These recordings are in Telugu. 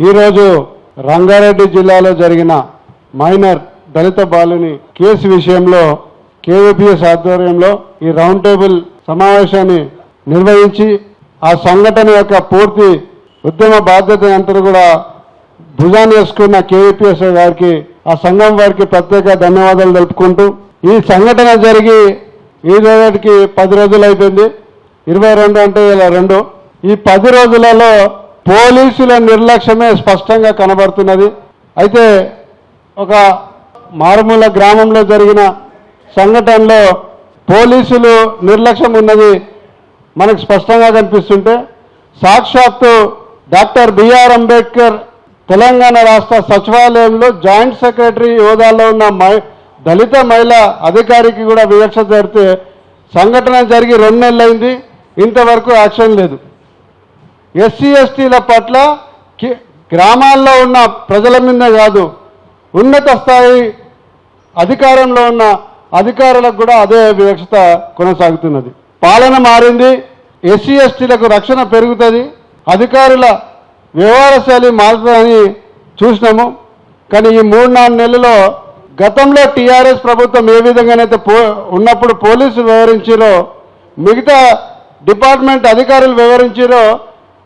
ఈరోజు రంగారెడ్డి జిల్లాలో జరిగిన మైనర్ దళిత బాలుని కేసు విషయంలో కేవీపీఎస్ ఆధ్వర్యంలో ఈ రౌండ్ టేబుల్ సమావేశాన్ని నిర్వహించి ఆ సంఘటన యొక్క పూర్తి ఉద్యమ బాధ్యత అంతా కూడా భుజాన్ని వేసుకున్న కేవీపీఎస్ గారికి ఆ సంఘం వారికి ప్రత్యేక ధన్యవాదాలు తెలుపుకుంటూ ఈ సంఘటన జరిగి ఈ రోజుకి పది రోజులు అయిపోయింది. ఇరవై రెండు అంటే ఇలా రెండు. ఈ పది రోజులలో పోలీసుల నిర్లక్ష్యమే స్పష్టంగా కనబడుతున్నది. అయితే ఒక మారుమూల గ్రామంలో జరిగిన సంఘటనలో పోలీసులు నిర్లక్ష్యం ఉన్నది మనకు స్పష్టంగా కనిపిస్తుంటే సాక్షాత్తు డాక్టర్ బిఆర్ అంబేద్కర్ తెలంగాణ రాష్ట్ర సచివాలయంలో జాయింట్ సెక్రటరీ హోదాలో ఉన్న దళిత మహిళ అధికారికి కూడా వివక్ష జరిగితే సంఘటన జరిగి రెండు నెలలైంది. ఇంతవరకు యాక్షన్ లేదు. ఎస్సీ ఎస్టీల పట్ల కి- గ్రామాల్లో ఉన్న ప్రజల మీద కాదు ఉన్నత స్థాయి అధికారంలో ఉన్న అధికారులకు కూడా అదే వివక్షత కొనసాగుతున్నది. పాలన మారింది ఎస్సీ ఎస్టీలకు రక్షణ పెరుగుతుంది అధికారుల వ్యవహార శైలి మారుతుందని చూసినాము. కానీ ఈ మూడు నాలుగు నెలల్లో గతంలో టీఆర్ఎస్ ప్రభుత్వం ఏ విధంగానైతే పో ఉన్నప్పుడు పోలీసులు వివరించారో మిగతా డిపార్ట్మెంట్ అధికారులు వివరించారో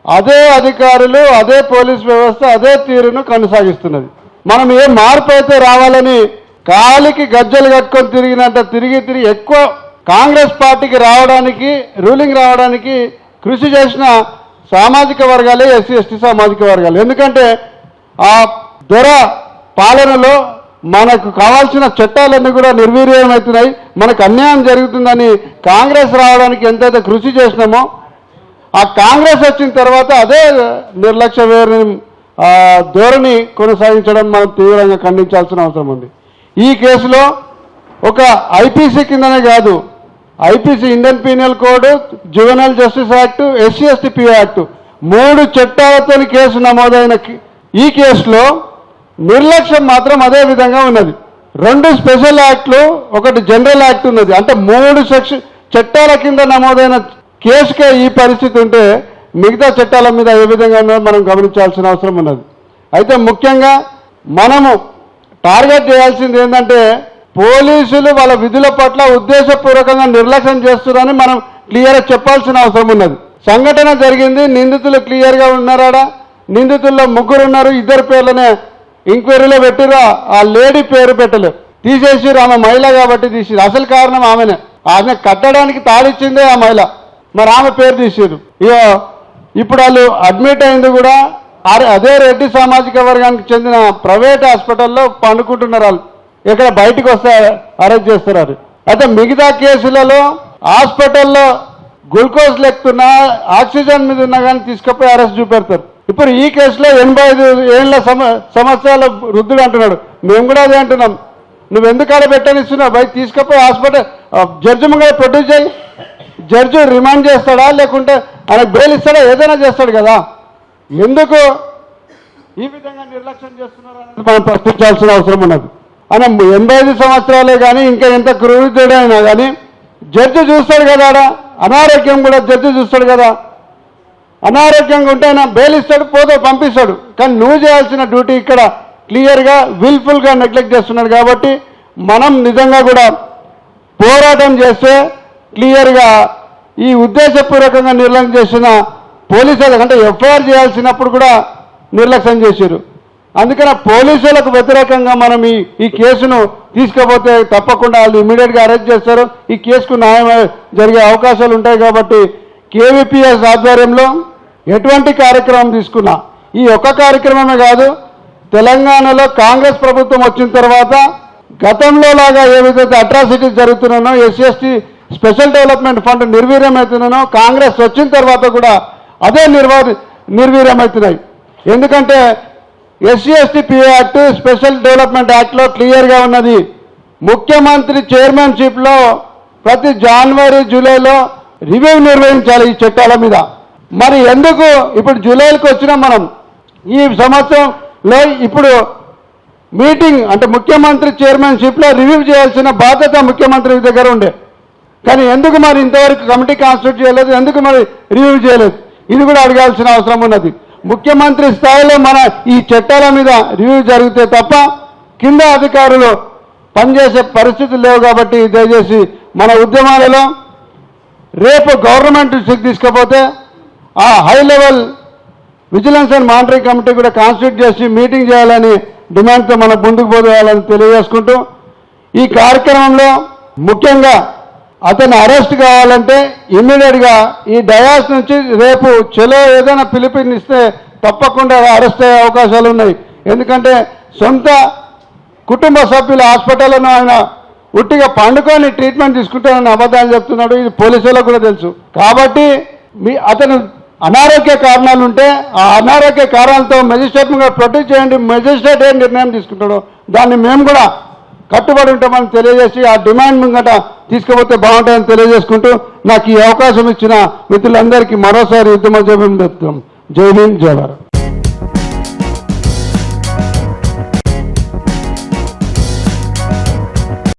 అదే అధికారులు అదే పోలీస్ వ్యవస్థ అదే తీరును కొనసాగిస్తున్నది. మనం ఏ మార్పు అయితే రావాలని కాలికి గజ్జలు కట్టుకొని తిరిగినంత తిరిగి తిరిగి ఎక్కువ కాంగ్రెస్ పార్టీకి రావడానికి రూలింగ్ రావడానికి కృషి చేసిన సామాజిక వర్గాలే ఎస్సీ ఎస్టీ సామాజిక వర్గాలు. ఎందుకంటే ఆ దొర పాలనలో మనకు కావాల్సిన చట్టాలన్నీ కూడా నిర్వీర్యమవుతున్నాయి మనకు అన్యాయం జరుగుతుందని కాంగ్రెస్ రావడానికి ఎంతైతే కృషి చేసినామో ఆ కాంగ్రెస్ వచ్చిన తర్వాత అదే నిర్లక్ష్య వేరు ధోరణి కొనసాగించడం మనం తీవ్రంగా ఖండించాల్సిన అవసరం ఉంది. ఈ కేసులో ఒక ఐపీసీ కిందనే కాదు IPC Indian penal code juvenile justice act SC ST act మూడు చట్టాలతో కేసు నమోదైన ఈ కేసులో నిర్లక్ష్యం మాత్రం అదే విధంగా ఉన్నది. రెండు స్పెషల్ యాక్ట్లు ఒకటి జనరల్ యాక్ట్ ఉన్నది. అంటే మూడు సెక్షన్ చట్టాల కింద నమోదైన కేసుకే ఈ పరిస్థితి ఉంటే మిగతా చట్టాల మీద ఏ విధంగా ఉన్నదో మనం గమనించాల్సిన అవసరం ఉన్నది. అయితే ముఖ్యంగా మనము టార్గెట్ చేయాల్సింది ఏంటంటే పోలీసులు వాళ్ళ విధుల పట్ల ఉద్దేశపూర్వకంగా నిర్లక్ష్యం చేస్తున్నారని మనం క్లియర్గా చెప్పాల్సిన అవసరం ఉన్నది. సంఘటన జరిగింది నిందితులు క్లియర్గా ఉన్నారాడా? నిందితుల్లో ముగ్గురు ఉన్నారు ఇద్దరు పేర్లనే ఇంక్వైరీలో పెట్టిరు ఆ లేడీ పేరు పెట్టలేదు తీసేసిరు ఆమె మహిళ కాబట్టి తీసిరు అసలు కారణం ఆమెనే. ఆమె కట్టడానికి తాళిచ్చిందే ఆ మహిళ. మరి ఆమె పేరు తీసారు. ఇక ఇప్పుడు వాళ్ళు అడ్మిట్ అయింది కూడా అరే- అదే రెడ్డి సామాజిక వర్గానికి చెందిన ప్రైవేట్ హాస్పిటల్లో పండుకుంటున్నారు వాళ్ళు. ఇక్కడ బయటకు వస్తే అరెస్ట్ చేస్తారు అది అయితే మిగతా కేసులలో హాస్పిటల్లో గ్లూకోజ్ లెక్కున్నా ఆక్సిజన్ మీద ఉన్నా కానీ తీసుకుపోయి అరెస్ట్ చూపెడతారు. ఇప్పుడు ఈ కేసులో ఎనభై ఐదు ఏళ్ళ సమ సంవత్సరాల వృద్ధుడు అంటున్నాడు. మేము కూడా అదే అంటున్నాం. నువ్వు ఎందుకు ఆడ పెట్టనిస్తున్నావు? బయట తీసుకుపోయి హాస్పిటల్ జడ్జి ముంగడ ప్రొడ్యూస్ చేయి. జడ్జి రిమాండ్ చేస్తాడా లేకుంటే ఆయన బెయిల్ ఇస్తాడా? ఏదైనా చేస్తాడు కదా. ఎందుకు ఈ విధంగా నిర్లక్ష్యం చేస్తున్నారు అనేది మనం ప్రశ్నించాల్సిన అవసరం ఉన్నది. ఆయన ఎనభై ఐదు సంవత్సరాలే కానీ ఇంకా ఎంత క్రూరుడైనా కానీ జడ్జి చూస్తాడు కదా ఆడ. అనారోగ్యం కూడా జడ్జి చూస్తాడు కదా. అనారోగ్యంగా ఉంటే ఆయన బెయిల్ ఇస్తాడు పోతే పంపిస్తాడు. కానీ నువ్వు చేయాల్సిన డ్యూటీ ఇక్కడ క్లియర్గా విల్ఫుల్గా నెగ్లెక్ట్ చేస్తున్నాడు కాబట్టి మనం నిజంగా కూడా పోరాటం చేస్తే క్లియర్గా ఈ ఉద్దేశపూర్వకంగా నిర్లక్ష్యం చేసిన పోలీసులకు అంటే ఎఫ్ఐఆర్ చేయాల్సినప్పుడు కూడా నిర్లక్ష్యం చేశారు. అందుకని పోలీసులకు వ్యతిరేకంగా మనం ఈ ఈ కేసును తీసుకపోతే తప్పకుండా వాళ్ళు ఇమీడియట్గా అరెస్ట్ చేస్తారు. ఈ కేసుకు న్యాయం జరిగే అవకాశాలు ఉంటాయి కాబట్టి కేవీపీఎస్ ఆధ్వర్యంలో ఎటువంటి కార్యక్రమం తీసుకున్నా ఈ ఒక్క కార్యక్రమమే కాదు తెలంగాణలో కాంగ్రెస్ ప్రభుత్వం వచ్చిన తర్వాత గతంలో లాగా ఏ విధంగా atrocities జరుగుతున్నానో SC ST special development fund నిర్వీర్యమవుతున్నానో Congress వచ్చిన తర్వాత కూడా అదే నిర్వా నిర్వీర్యమవుతున్నాయి. ఎందుకంటే SC ST P act special development యాక్ట్లో క్లియర్గా ఉన్నది. ముఖ్యమంత్రి చైర్మన్షిప్లో ప్రతి జనవరి జూలైలో రివ్యూ నిర్వహించాలి ఈ చట్టాల మీద. మరి ఎందుకు ఇప్పుడు జూలైకి వచ్చినా మనం? ఈ సంవత్సరంలో ఇప్పుడు మీటింగ్ అంటే ముఖ్యమంత్రి చైర్మన్షిప్లో రివ్యూ చేయాల్సిన బాధ్యత ముఖ్యమంత్రి దగ్గర ఉండే. కానీ ఎందుకు మరి ఇంతవరకు కమిటీ కాన్స్టిట్యూట్ చేయలేదు? ఎందుకు మరి రివ్యూ చేయలేదు? ఇది కూడా అడగాల్సిన అవసరం ఉన్నది. ముఖ్యమంత్రి స్థాయిలో మన ఈ చట్టాల మీద రివ్యూ జరిగితే తప్ప కింద అధికారులు పనిచేసే పరిస్థితులు లేవు కాబట్టి దయచేసి మన ఉద్యమాలలో రేపు గవర్నమెంట్ దృష్టికి తీసుకపోతే ఆ high level vigilance and monitoring committee కూడా కాన్స్టిట్యూట్ చేసి మీటింగ్ చేయాలని డిమాండ్తో మనం ముందుకు పోవాలని తెలియజేసుకుంటూ ఈ కార్యక్రమంలో ముఖ్యంగా అతను అరెస్ట్ కావాలంటే ఇమ్మీడియట్గా ఈ డయాస్ నుంచి రేపు చెలో ఏదైనా పిలిపినిస్తే తప్పకుండా అరెస్ట్ అయ్యే అవకాశాలు ఉన్నాయి. ఎందుకంటే సొంత కుటుంబ సభ్యుల హాస్పిటల్లో ఆయన ఉట్టిగా పండుకొని ట్రీట్మెంట్ తీసుకుంటానని అబద్ధాలు చెప్తున్నాడు. ఇది పోలీసులకు కూడా తెలుసు. కాబట్టి మీ అతను అనారోగ్య కారణాలు ఉంటే ఆ అనారోగ్య కారణాలతో మెజిస్ట్రేట్ను కూడా ప్రొటెక్ట్ చేయండి. మెజిస్ట్రేట్ ఏం నిర్ణయం తీసుకుంటాడో దాన్ని మేము కూడా కట్టుబడి ఉంటామని తెలియజేసి ఆ డిమాండ్ ముంగట తీసుకుపోతే బాగుంటుందని తెలియజేసుకుంటూ నాకు ఈ అవకాశం ఇచ్చిన మిత్రులందరికీ మరోసారి ఉద్యమ జయం చెప్తాం జై హింద్ జై భారత్.